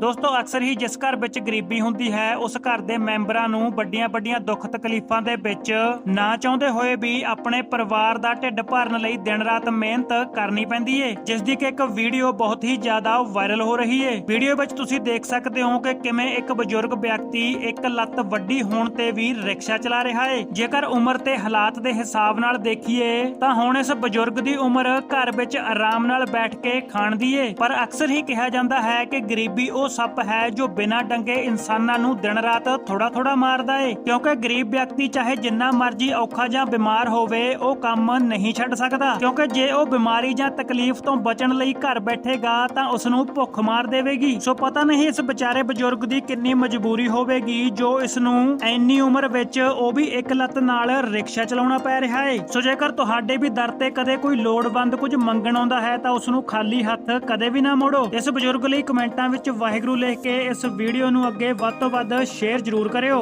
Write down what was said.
ਦੋਸਤੋ, ਅਕਸਰ ਹੀ ਜਿਸ ਘਰ ਵਿੱਚ ਗਰੀਬੀ ਹੁੰਦੀ ਹੈ, ਉਸ ਘਰ ਦੇ ਮੈਂਬਰਾਂ ਨੂੰ ਵੱਡੀਆਂ-ਵੱਡੀਆਂ ਦੁੱਖ ਤਕਲੀਫਾਂ ਦੇ ਵਿੱਚ ਨਾ ਚਾਹੁੰਦੇ ਹੋਏ ਵੀ ਆਪਣੇ ਪਰਿਵਾਰ ਦਾ ਢਿੱਡ ਭਰਨ ਲਈ ਦਿਨ-ਰਾਤ ਮਿਹਨਤ ਕਰਨੀ ਪੈਂਦੀ ਏ, ਜਿਸ ਦੀ ਕਿ ਇੱਕ ਵੀਡੀਓ ਬਹੁਤ ਹੀ ਜ਼ਿਆਦਾ ਵਾਇਰਲ ਹੋ ਰਹੀ ਏ। ਵੀਡੀਓ ਵਿੱਚ ਤੁਸੀਂ ਦੇਖ ਸਕਦੇ ਹੋ ਕਿ ਕਿਵੇਂ ਇੱਕ ਬਜ਼ੁਰਗ ਵਿਅਕਤੀ ਇੱਕ ਲੱਤ ਵੱਡੀ ਹੋਣ ਤੇ ਵੀ ਰਿਕਸ਼ਾ ਚਲਾ ਰਿਹਾ ਏ। ਜੇਕਰ ਉਮਰ ਤੇ ਹਾਲਾਤ ਦੇ ਹਿਸਾਬ ਨਾਲ ਦੇਖੀਏ, ਤਾਂ ਹੁਣ ਇਸ ਬਜ਼ੁਰਗ ਦੀ ਉਮਰ ਘਰ ਵਿੱਚ ਆਰਾਮ ਨਾਲ ਬੈਠ ਕੇ ਖਾਣ ਦੀ ਏ। ਪਰ ਅਕਸਰ ਹੀ ਕਿਹਾ ਜਾਂਦਾ ਹੈ ਕਿ ਗਰੀਬੀ ਉਹ ਸੱਪ ਹੈ ਜੋ ਬਿਨਾਂ ਡੰਗੇ ਇਨਸਾਨਾਂ ਨੂੰ ਦਿਨ ਰਾਤ ਥੋੜਾ ਥੋੜਾ ਮਾਰਦਾ ਏ। ਕਿਉਂਕਿ ਗਰੀਬ ਵਿਅਕਤੀ ਚਾਹੇ ਜਿੰਨਾ ਮਰਜ਼ੀ ਔਖਾ ਜਾਂ ਬਿਮਾਰ ਹੋਵੇ, ਉਹ ਕੰਮ ਨਹੀਂ ਛੱਡ ਸਕਦਾ। ਕਿਉਂਕਿ ਜੇ ਉਹ ਬਿਮਾਰੀ ਜਾਂ ਤਕਲੀਫ ਤੋਂ ਬਚਣ ਲਈ ਘਰ ਬੈਠੇਗਾ, ਤਾਂ ਉਸ ਨੂੰ ਭੁੱਖ ਮਾਰ ਦੇਵੇਗੀ। ਸੋ ਪਤਾ ਨਹੀਂ ਇਸ ਵਿਚਾਰੇ ਬਜ਼ੁਰਗ ਦੀ ਕਿੰਨੀ ਮਜਬੂਰੀ ਹੋਵੇਗੀ, ਜੋ ਇਸ ਨੂੰ ਇੰਨੀ ਉਮਰ ਵਿੱਚ ਉਹ ਵੀ ਇੱਕ ਲੱਤ ਨਾਲ ਰਿਕਸ਼ਾ ਚਲਾਉਣਾ ਪੈ ਰਿਹਾ ਏ। ਸੋ ਜੇਕਰ ਤੁਹਾਡੇ ਵੀ ਦਰ ਤੇ ਕਦੇ ਕੋਈ ਲੋੜਵੰਦ ਕੁਝ ਮੰਗਣ ਆਉਂਦਾ ਹੈ, ਤਾਂ ਉਸ ਨੂੰ ਖਾਲੀ ਹੱਥ ਕਦੇ ਵੀ ਨਾ ਮੋੜੋ। ਇਸ ਬਜ਼ੁਰਗ ਲਈ ਕਮੈਂਟਾਂ ਵਿੱਚ ਵਾਹਿਗੁਰੂ ਲਿਖ ਕੇ ਇਸ ਵੀਡੀਓ ਨੂੰ ਅੱਗੇ ਵੱਧ ਤੋਂ ਵੱਧ ਸ਼ੇਅਰ ਜ਼ਰੂਰ ਕਰਿਓ।